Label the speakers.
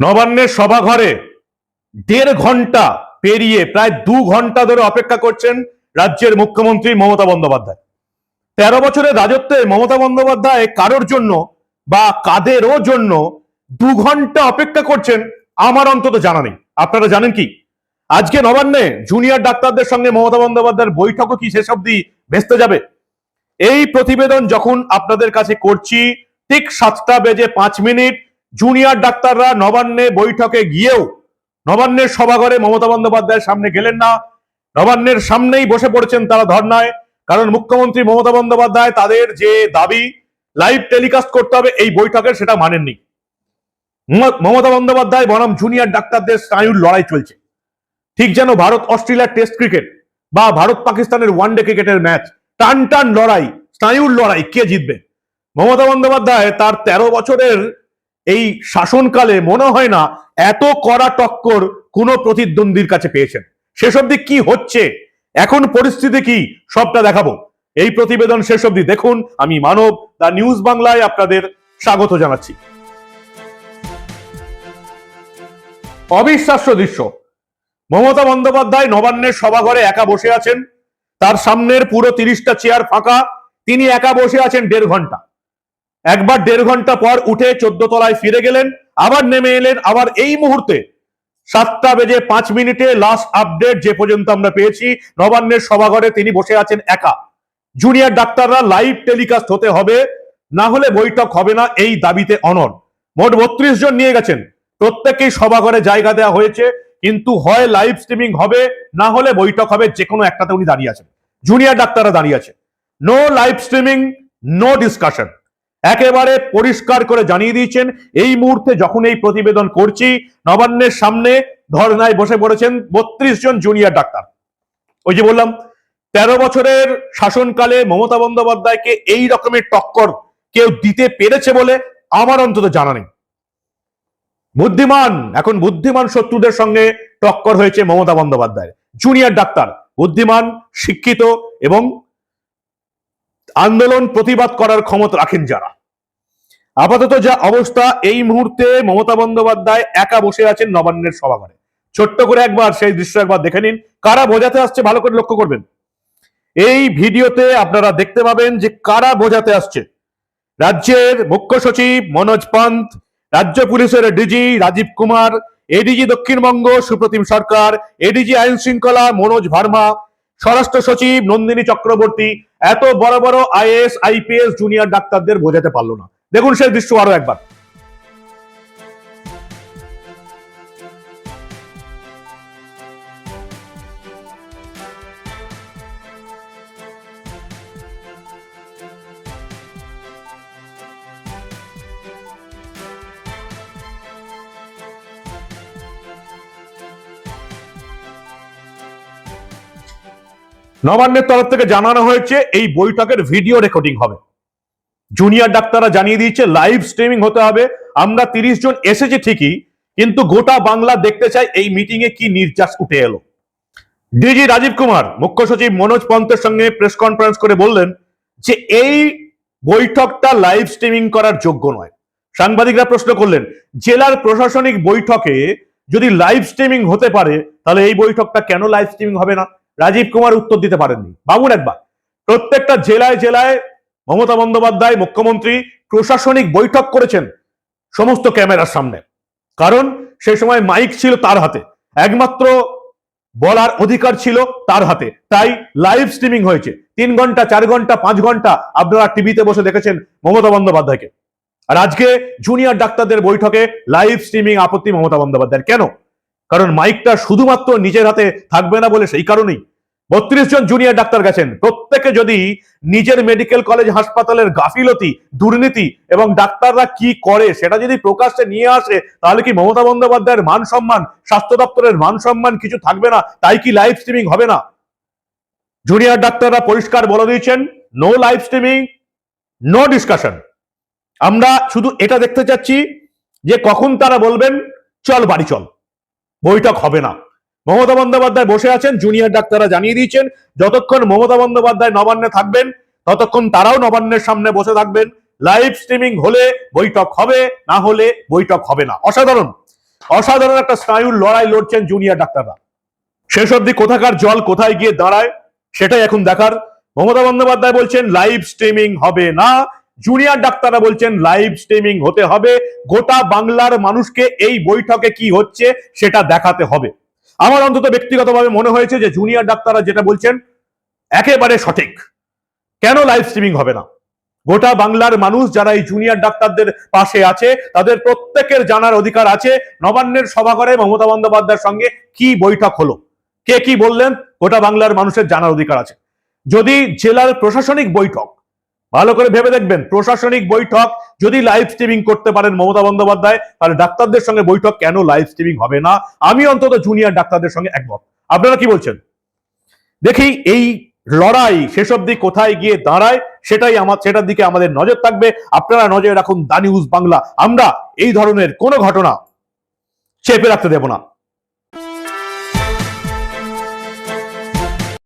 Speaker 1: নবান্নের সভাঘরে দেড় ঘণ্টা পেরিয়ে প্রায় দু ঘণ্টা ধরে অপেক্ষা করছেন রাজ্যের মুখ্যমন্ত্রী মমতা বন্দ্যোপাধ্যায়। তেরো বছরের রাজত্বে মমতা বন্দ্যোপাধ্যায় কারোর জন্য বা কাদেরও জন্য দু ঘণ্টা অপেক্ষা করছেন আমার অন্তত জানা নেই। আপনারা জানেন কি? আজকে নবান্নে জুনিয়র ডাক্তারদের সঙ্গে মমতা বন্দ্যোপাধ্যায়ের বৈঠকও কি শেষ অব্দি ভেস্তে যাবে? এই প্রতিবেদন যখন আপনাদের কাছে করছি, ঠিক সাতটা বেজে পাঁচ মিনিট জুনিয়র ডাক্তাররা নবান্নে বৈঠকে গিয়েও নবান্নের সভাঘরে মমতা বন্দ্যোপাধ্যায়ের সামনে গেলেন না। নবান্নের সামনেই বসে পড়েছেন তারা ধর্নায়। কারণ মুখ্যমন্ত্রী মমতা বন্দ্যোপাধ্যায় তাদের যে দাবি, লাইভ টেলিকাস্ট করতে হবে, এই বৈঠকের সেটা মানেননি। মমতা বন্দ্যোপাধ্যায় বনাম জুনিয়র ডাক্তারদের স্নায়ুর লড়াই চলছে। ঠিক যেন ভারত অস্ট্রেলিয়ার টেস্ট ক্রিকেট বা ভারত পাকিস্তানের ওয়ানডে ক্রিকেটের ম্যাচ। টান টান লড়াই, স্নায়ুর লড়াই, কে জিতবে? মমতা বন্দ্যোপাধ্যায় তার তেরো বছরের এই শাসনকালে মনে হয় না এত কড়া টক্কর কোনো প্রতিদ্বন্দ্বীর কাছে পেয়েছেন। শেষ অব্দি কি হচ্ছে? এখন পরিস্থিতি কি? সবটা দেখাবো। এই প্রতিবেদন শেষ অব্দি দেখুন। আমি মানব দা নিউজ বাংলায় আপনাদের স্বাগত জানাচ্ছি। অবিশ্বাস্য দৃশ্য। মমতা বন্দ্যোপাধ্যায় নবান্নের সভাঘরে একা বসে আছেন। তার সামনের পুরো তিরিশটা চেয়ার ফাঁকা। তিনি একা বসে আছেন দেড় ঘণ্টা। একবার দেড় ঘণ্টা পর উঠে চোদ্দ তলায় ফিরে গেলেন, আবার নেমে এলেন, আবার এই মুহূর্তে সাতটা বেজে পাঁচ মিনিটে লাস্ট আপডেট যে পর্যন্ত আমরা পেয়েছি, নবান্নের সভাঘরে তিনি বসে আছেন একা। জুনিয়র ডাক্তাররা লাইভ টেলিকাস্ট হতে হবে, না হলে বৈঠক হবে না, এই দাবিতে অনর মোট বত্রিশ জন নিয়ে গেছেন। প্রত্যেকেই সভাঘরে জায়গা দেওয়া হয়েছে, কিন্তু হয় লাইভ স্ট্রিমিং হবে, না হলে বৈঠক হবে, যে কোনো একটাতে উনি দাঁড়িয়ে আছেন। জুনিয়র ডাক্তাররা দাঁড়িয়ে আছে। No live streaming no discussion একেবারে পরিষ্কার করে জানিয়ে দিয়েছেন, এই মুহূর্তে যখন এই প্রতিবেদন করছি, নবান্নের সামনে ধর্নায় বসে পড়েছেন বত্রিশ জন জুনিয়র ডাক্তার। ওই যে বললাম, তেরো বছরের শাসনকালে মমতা বন্দ্যোপাধ্যায়কে এই রকমের টক্কর কেউ দিতে পেরেছে বলে আমার অন্তত জানা নেই। বুদ্ধিমান, এখন বুদ্ধিমান শত্রুদের সঙ্গে টক্কর হয়েছে মমতা বন্দ্যোপাধ্যায় জুনিয়র ডাক্তার, বুদ্ধিমান, শিক্ষিত এবং আন্দোলন প্রতিবাদ করার ক্ষমতা রাখেন যারা। আপাতত যা অবস্থা, এই মুহূর্তে মমতা বন্দ্যোপাধ্যায় একা বসে আছেন নবান্নের সভাঘরে। ছোট্ট করে একবার সেই দৃশ্য একবার দেখে নিন। কারা বোঝাতে আসছে ভালো করে লক্ষ্য করবেন। এই ভিডিওতে আপনারা দেখতে পাবেন যে কারা বোঝাতে আসছে। রাজ্যের মুখ্য সচিব মনোজ পন্থ রাজ্য পুলিশের DG Rajeev Kumar, ADG Dakshinbanga Supratim Sarkar, ADG আইন শৃঙ্খলা মনোজ ভার্মা স্বরাষ্ট্র সচিব নন্দিনী চক্রবর্তী এত বড় বড় আইএস আইপিএস, জুনিয়র ডাক্তারদের বোঝাতে পারল না। দেখুন সেই দৃশ্য আরও একবার। নবান্নের তরফ থেকে জানানো হয়েছে, এই বৈঠকের ভিডিও রেকর্ডিং হবে। জুনিয়র ডাক্তাররা জানিয়ে দিয়েছে, লাইভ স্ট্রিমিং হতে হবে। আমরা তিরিশ জন এসেছি ঠিকই, কিন্তু গোটা বাংলা দেখতে চাই এই মিটিং এ কি নির্যাস উঠে এলো। ডিজি রাজীব কুমার, মুখ্য সচিব মনোজ পন্থের সঙ্গে প্রেস কনফারেন্স করে বললেন যে, এই বৈঠকটা লাইভ স্ট্রিমিং করার যোগ্য নয়। সাংবাদিকরা প্রশ্ন করলেন, জেলার প্রশাসনিক বৈঠকে যদি লাইভ স্ট্রিমিং হতে পারে, তাহলে এই বৈঠকটা কেন লাইভ স্ট্রিমিং হবে না? রাজীব কুমার উত্তর দিতে পারেননি। বাবুন একবার। প্রত্যেকটা জেলায় জেলায় মমতা বন্দ্যোপাধ্যায় মুখ্যমন্ত্রী প্রশাসনিক বৈঠক করেছেন সমস্ত ক্যামেরার সামনে। কারণ সেই সময় মাইক ছিল তার হাতে। একমাত্র বলার অধিকার ছিল তার হাতে। তাই লাইভ স্ট্রিমিং হয়েছে। তিন ঘণ্টা, চার ঘণ্টা, পাঁচ ঘণ্টা আপনারা টিভিতে বসে দেখেছেন মমতা বন্দ্যোপাধ্যায়কে। আর আজকে জুনিয়র ডাক্তারদের বৈঠকে লাইভ স্ট্রিমিং আপত্তি মমতা বন্দ্যোপাধ্যায়ের। কেন? কারণ মাইকটা শুধুমাত্র নিজের হাতে থাকবে না বলে সেই কারণেই বত্রিশ জন জুনিয়র ডাক্তার গেছেন। প্রত্যেকে যদি নিজের মেডিকেল কলেজ হাসপাতালের গাফিলতি, দুর্নীতি এবং ডাক্তাররা কি করে সেটা যদি প্রকাশ্যে নিয়ে আসে, তাহলে কি মমতা বন্দ্যোপাধ্যায়ের মান সম্মান, স্বাস্থ্য দপ্তরের মান সম্মান কিছু থাকবে না? তাই কি লাইভ স্ট্রিমিং হবে না? জুনিয়র ডাক্তাররা পরিষ্কার বলে দিয়েছেন no live streaming no discussion আমরা শুধু এটা দেখতে চাচ্ছি যে কখন তারা বলবেন, চল বাড়ি চল। বৈঠক হবে না। মমতা বন্দ্যোপাধ্যায় বসে আছেন জুনিয়র ডাক্তাররা জানিয়ে দিয়েছেন, যতক্ষণ মমতা বন্দ্যোপাধ্যায় নবান্নে থাকবেন, ততক্ষণ তারাও নবান্নের সামনে বসে থাকবেন। লাইভ স্ট্রিমিং হলে বৈঠক হবে, না হলে বৈঠক হবে না। অসাধারণ। অসাধারণ একটা স্নায়ুর লড়াই লড়ছেন জুনিয়র ডাক্তাররা। শেষ অবধি কোথাকার জল কোথায় গিয়ে দাঁড়ায়, সেটাই এখন দেখার। মমতা বন্দ্যোপাধ্যায় বলছেন লাইভ স্ট্রিমিং হবে না। জুনিয়র ডাক্তাররা বলছেন লাইভ স্ট্রিমিং হতে হবে। গোটা বাংলার মানুষকে এই বৈঠকে কি হচ্ছে, সেটা দেখাতে হবে। আমার অন্তত ব্যক্তিগতভাবে মনে হয়েছে যে জুনিয়র ডাক্তাররা যেটা বলছেন, একেবারে সঠিক। কেন লাইভ স্ট্রিমিং হবে না? গোটা বাংলার মানুষ যারা এই জুনিয়র ডাক্তারদের পাশে আছে, তাদের প্রত্যেকের জানার অধিকার আছে নবান্নের সভাঘরে মমতা বন্দ্যোপাধ্যায়ের সঙ্গে কি বৈঠক হলো? কে কি বললেন? গোটা বাংলার মানুষের জানার অধিকার আছে। যদি জেলার প্রশাসনিক বৈঠক ভালো করে ভেবে দেখবেন, প্রশাসনিক বৈঠক যদি লাইভ স্ট্রিমিং করতে পারেন মমতা বন্দ্যোপাধ্যায়, তাহলে ডাক্তারদের সঙ্গে বৈঠক কেন লাইভ স্ট্রিমিং হবে না? আমি অন্তত জুনিয়র ডাক্তারদের সঙ্গে একমত। আপনারা কি বলছেন? দেখি, এই লড়াই শেষ অব্দি কোথায় গিয়ে দাঁড়ায়, সেটাই আমার, সেটার দিকে আমাদের নজর থাকবে। আপনারা নজরে রাখুন দা নিউজ বাংলা। আমরা এই ধরনের কোনো ঘটনা চেপে রাখতে দেব না।